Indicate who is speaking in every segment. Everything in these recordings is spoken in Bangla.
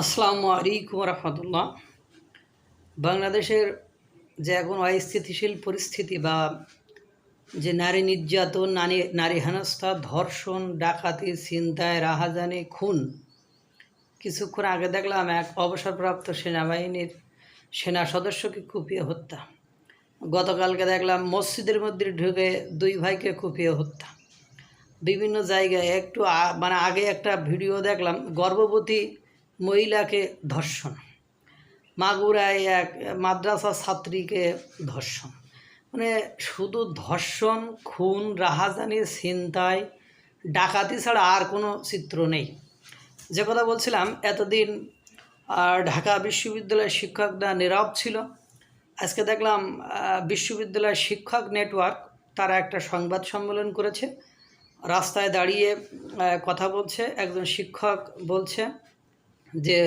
Speaker 1: আসসালামু আলাইকুম রহমতুল্লাহ। বাংলাদেশের যে এখন অস্থিতিশীল পরিস্থিতি বা যে নারী নির্যাতন, নারী নারী হেনস্থা, ধর্ষণ, ডাকাতি, ছিনতাই, রাহাজানি, খুন, কিছুক্ষণ আগে দেখলাম এক অবসরপ্রাপ্ত সেনাবাহিনীর সেনা সদস্যকে কুপিয়ে হত্যা। গতকালকে দেখলাম মসজিদের মধ্যে ঢুকে দুই ভাইকে কুপিয়ে হত্যা। বিভিন্ন জায়গায় একটু মানে আগে একটা ভিডিও দেখলাম, গর্ভবতী মহিলাকে ধর্ষণ। মাগুরায় এক মাদ্রাসা ছাত্রীকে ধর্ষণ। মানে শুধু ধর্ষণ, খুন, রাহাজানি, ছিনতাই, ডাকাতি ছাড়া আর কোনো চিত্র নেই। যে কথা বলছিলাম, এতদিন আর ঢাকা বিশ্ববিদ্যালয়ের শিক্ষকরা নীরব ছিল। আজকে দেখলাম বিশ্ববিদ্যালয়ের শিক্ষক নেটওয়ার্ক, তারা একটা সংবাদ সম্মেলন করেছে। রাস্তায় দাঁড়িয়ে কথা বলছে, একজন শিক্ষক বলছে যে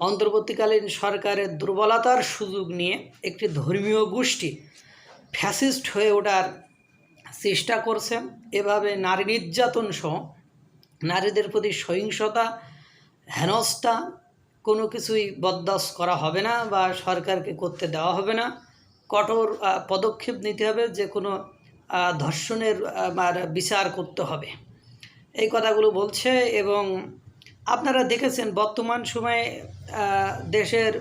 Speaker 1: অন্তর্বর্তীকালীন সরকারের দুর্বলতার সুযোগ নিয়ে একটি ধর্মীয় গোষ্ঠী ফ্যাসিস্ট হয়ে ওঠার চেষ্টা করছে। এভাবে নারী নির্যাতন সহ নারীদের প্রতি সহিংসতা, হেনস্থা কোনো কিছুই বরদাস্ত করা হবে না বা সরকারকে করতে দেওয়া হবে না। কঠোর পদক্ষেপ নিতে হবে, যে কোনো ধর্ষণের বিচার করতে হবে। এই কথাগুলো বলছে এবং আপনারা দেখেছেন বর্তমান সময়ে দেশের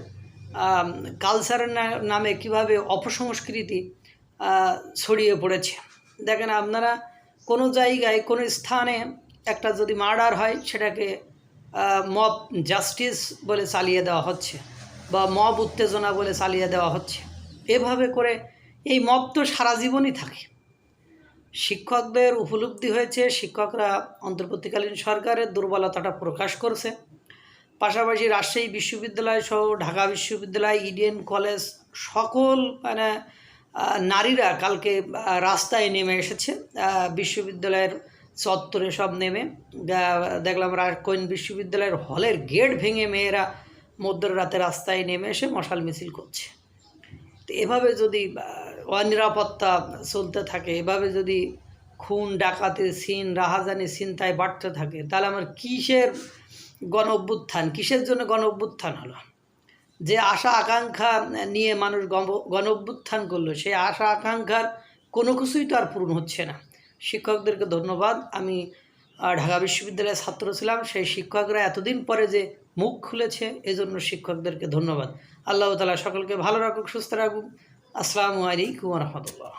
Speaker 1: কালচারের নামে কীভাবে অপসংস্কৃতি ছড়িয়ে পড়েছে। দেখেন আপনারা কোনো জায়গায়, কোনো স্থানে একটা যদি মার্ডার হয়, সেটাকে মব জাস্টিস বলে চালিয়ে দেওয়া হচ্ছে বা মব উত্তেজনা বলে চালিয়ে দেওয়া হচ্ছে। এভাবে করে এই মব তো সারা জীবনই থাকে। শিক্ষকদের উপলব্ধি হয়েছে, শিক্ষকরা অন্তর্বর্তীকালীন সরকারের দুর্বলতাটা প্রকাশ করছে। পাশাপাশি রাজশাহী বিশ্ববিদ্যালয় সহ ঢাকা বিশ্ববিদ্যালয়, ইডেন কলেজ সকল মানে নারীরা কালকে রাস্তায় নেমে এসেছে। বিশ্ববিদ্যালয়ের চত্বরে সব নেমে দেখলাম কোয়েন বিশ্ববিদ্যালয়ের হলের গেট ভেঙে মেয়েরা মধ্যরাতে রাস্তায় নেমে এসে মশাল মিছিল করছে। তো এভাবে যদি অনিরাপত্তা চলতে থাকে। এভাবে যদি খুন ডাকাতের সিন, রাহাজানি, ছিনতাই বাড়তে থাকে, তাহলে আমার কিসের গণ অভ্যুত্থান? কিসের জন্য গণ অভ্যুত্থান হলো? যে আশা, আকাঙ্ক্ষা নিয়ে মানুষ গণ অভ্যুত্থান করল সেই আশা, আকাঙ্ক্ষার কোনো কিছুই তো আর পূরণ হচ্ছে না। শিক্ষকদেরকে ধন্যবাদ। আমি ঢাকা বিশ্ববিদ্যালয়ের ছাত্র ছিলাম। সেই শিক্ষকরা এতদিন পরে যে মুখ খুলেছে, এজন্য শিক্ষকদেরকে ধন্যবাদ। আল্লাহ তালা সকলকে ভালো রাখুক, সুস্থ রাখুক। আসসালামু আলাইকুম রহমতুল্লাহ